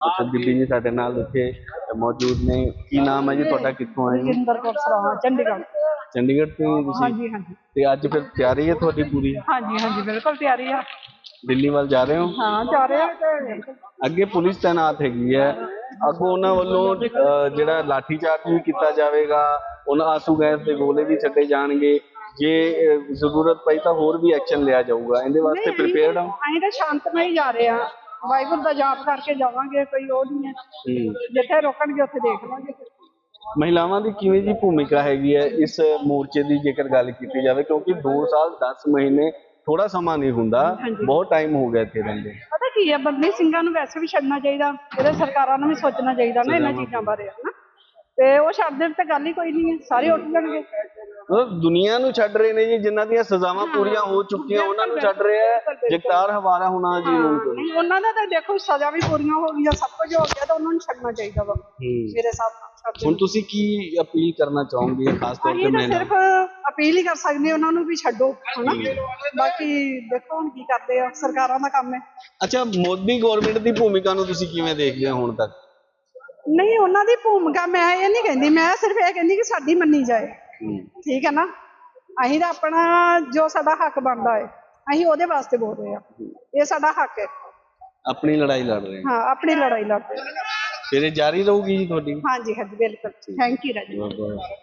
ਅੱਛਾ ਬੀਬੀ ਜੀ ਸਾਡੇ ਨਾਲ ਇੱਥੇ ਮੌਜੂਦ ਨੇ। ਕੀ ਨਾਮ ਹੈ ਜੀ ਤੁਹਾਡਾ? ਕਿੱਥੋਂ ਆਏ ਹੋ? ਜਿੰਦਰ ਕੌਰ ਸਰਾਹਾ ਚੰਡੀਗੜ੍ਹ। ਚੰਡੀਗੜ੍ਹ ਤੋਂ ਹੀ ਤੁਸੀਂ? ਹਾਂਜੀ ਹਾਂਜੀ। ਤੇ ਅੱਜ ਫਿਰ ਤਿਆਰੀ ਹੈ ਤੁਹਾਡੀ ਪੂਰੀ? ਹਾਂਜੀ ਹਾਂਜੀ ਬਿਲਕੁਲ ਤਿਆਰੀ ਆ। ਦਿੱਲੀ ਵੱਲ ਜਾ ਰਹੇ ਹੋ? ਹਾਂ ਜਾ ਰਹੇ ਆ। ਅੱਗੇ ਪੁਲਿਸ ਤਾਇਨਾਤ ਹੈਗੀ ਹੈ। ਅੱਗੋਂ ਉਹਨਾਂ ਵੱਲੋਂ ਅਹ, ਜਿਹੜਾ ਲਾਠੀ ਚਾਰਜ ਵੀ ਕੀਤਾ ਜਾਵੇਗਾ ਉਹਨਾਂ ਆਸੂ ਗੈਸ ਦੇ ਗੋਲੇ ਵੀ ਛੱਡੇ ਜਾਣਗੇ। ਜੇ ਅਹ, ਜ਼ਰੂਰਤ ਪਈ ਤਾਂ ਹੋਰ ਵੀ ਐਕਸ਼ਨ ਲਿਆ ਜਾਊਗਾ। ਇਹਦੇ ਵਾਸਤੇ ਪ੍ਰੀਪੇਅਰਡ ਹੋ? ਅਸੀਂ ਤਾਂ ਸ਼ਾਂਤਮਈ ਜਾ ਰਹੇ ਆ। ਵਾਹਿਗੁਰੂ ਦਾ ਜਾਪ ਕਰਕੇ ਜਾਵਾਂਗੇ ਕੋਈ ਉਹ ਨਹੀਂ ਹੈ। ਜਿੱਥੇ ਰੋਕਣਗੇ ਉੱਥੇ ਦੇਖ ਲਾਂਗੇ ਮਹਿਲਾਵਾਂ ਦੀ ਕਿਵੇਂ ਜੀ ਭੂਮਿਕਾ ਹੈਗੀ ਹੈ ਇਸ ਮੋਰਚੇ ਦੀ ਜੇਕਰ ਗੱਲ ਕੀਤੀ ਜਾਵੇ? ਕਿਉਂਕਿ 2 ਸਾਲ 10 ਮਹੀਨੇ ਥੋੜਾ ਸਮਾਂ ਨਹੀਂ ਹੁੰਦਾ ਬਹੁਤ ਟਾਈਮ ਹੋ ਗਿਆ ਇੱਥੇ ਰਹਿੰਦੇ। ਪਤਾ ਕੀ ਹੈ ਬੰਦੀ ਸਿੰਘਾਂ ਨੂੰ ਵੈਸੇ ਵੀ ਛੱਡਣਾ ਚਾਹੀਦਾ ਇਹਦੇ ਸਰਕਾਰਾਂ ਨੂੰ ਵੀ ਸੋਚਣਾ ਚਾਹੀਦਾ ਨਾ ਇਹਨਾਂ ਚੀਜ਼ਾਂ ਬਾਰੇ ਹਨਾ। ਤੇ ਉਹ ਛੱਡ ਦੇਣ ਤੇ ਗੱਲ ਹੀ ਕੋਈ ਨਹੀਂ ਹੈ ਸਾਰੇ ਉੱਠ ਜਾਣਗੇ। ਮਤਲਬ ਦੁਨੀਆ ਨੂੰ ਛੱਡ ਰਹੇ ਨੇ ਜੀ ਜਿਨ੍ਹਾਂ ਦੀਆਂ ਸਜ਼ਾਵਾਂ ਪੂਰੀਆਂ ਹੋ ਚੁੱਕੀਆਂ ਉਹਨਾਂ ਨੂੰ ਛੱਡ ਰਹੇ ਆ। ਜਗਤਾਰ ਹਵਾਰਾ ਹੋਣਾ ਜੀ ਨੂੰ ਨਹੀਂ ਉਹਨਾਂ ਦਾ ਤਾਂ ਦੇਖੋ ਸਜ਼ਾ ਵੀ ਪੂਰੀਆਂ ਹੋ ਗਈਆਂ ਸਭ ਕੁਝ ਹੋ ਗਿਆ ਤਾਂ ਉਹਨਾਂ ਨੂੰ ਛੱਡਣਾ ਚਾਹੀਦਾ ਵਾ। ਮੇਰੇ ਹਿਸਾਬ ਨਾਲ ਹੁਣ ਤੁਸੀਂ ਕੀ ਅਪੀਲ ਕਰਨਾ ਚਾਹੋਗੇ ਖਾਸ ਤੌਰ ਤੇ ਮਹਿਲਾ ਸਿਰਫ ਅਪੀਲ ਹੀ ਕਰ ਸਕਦੇ ਹਾਂ ਉਹਨਾਂ ਨੂੰ ਵੀ ਛੱਡੋ ਹਨਾ? ਬਾਕੀ ਦੇਖੋ ਹੁਣ ਕੀ ਕਰਦੇ ਆ ਸਰਕਾਰਾਂ ਦਾ ਕੰਮ ਹੈ। ਅੱਛਾ ਮੋਦੀ ਗਵਰਨਮੈਂਟ ਦੀ ਭੂਮਿਕਾ ਨੂੰ ਤੁਸੀਂ ਕਿਵੇਂ ਦੇਖਦੇ ਹੋ ਹੁਣ ਤੱਕ? ਨਹੀਂ ਉਹਨਾਂ ਦੀ ਭੂਮਿਕਾ ਮੈਂ ਇਹ ਨਹੀਂ ਕਹਿੰਦੀ ਮੈਂ ਸਿਰਫ ਇਹ ਕਹਿੰਦੀ ਕਿ ਸਾਡੀ ਮੰਨੀ ਜਾਏ। ਠੀਕ ਹੈ ਨਾ? ਅਸੀਂ ਤਾਂ ਆਪਣਾ ਜੋ ਸਾਡਾ ਹੱਕ ਬਣਦਾ ਹੈ ਅਸੀਂ ਉਹਦੇ ਵਾਸਤੇ ਬੋਲ ਰਹੇ ਆ ਇਹ ਸਾਡਾ ਹੱਕ ਹੈ। ਆਪਣੀ ਲੜਾਈ ਲੜ ਰਹੇ ਹਾਂ। ਆਪਣੀ ਲੜਾਈ ਲੜਦੇ ਹਾਂ। ਫਿਰ ਇਹ ਜਾਰੀ ਰਹੂਗੀ ਜੀ ਤੁਹਾਡੀ? ਹਾਂਜੀ ਹਾਂਜੀ ਬਿਲਕੁਲ। ਥੈਂਕ ਯੂ ਰਾਜੀ। ਬਹੁਤ ਬਹੁਤ।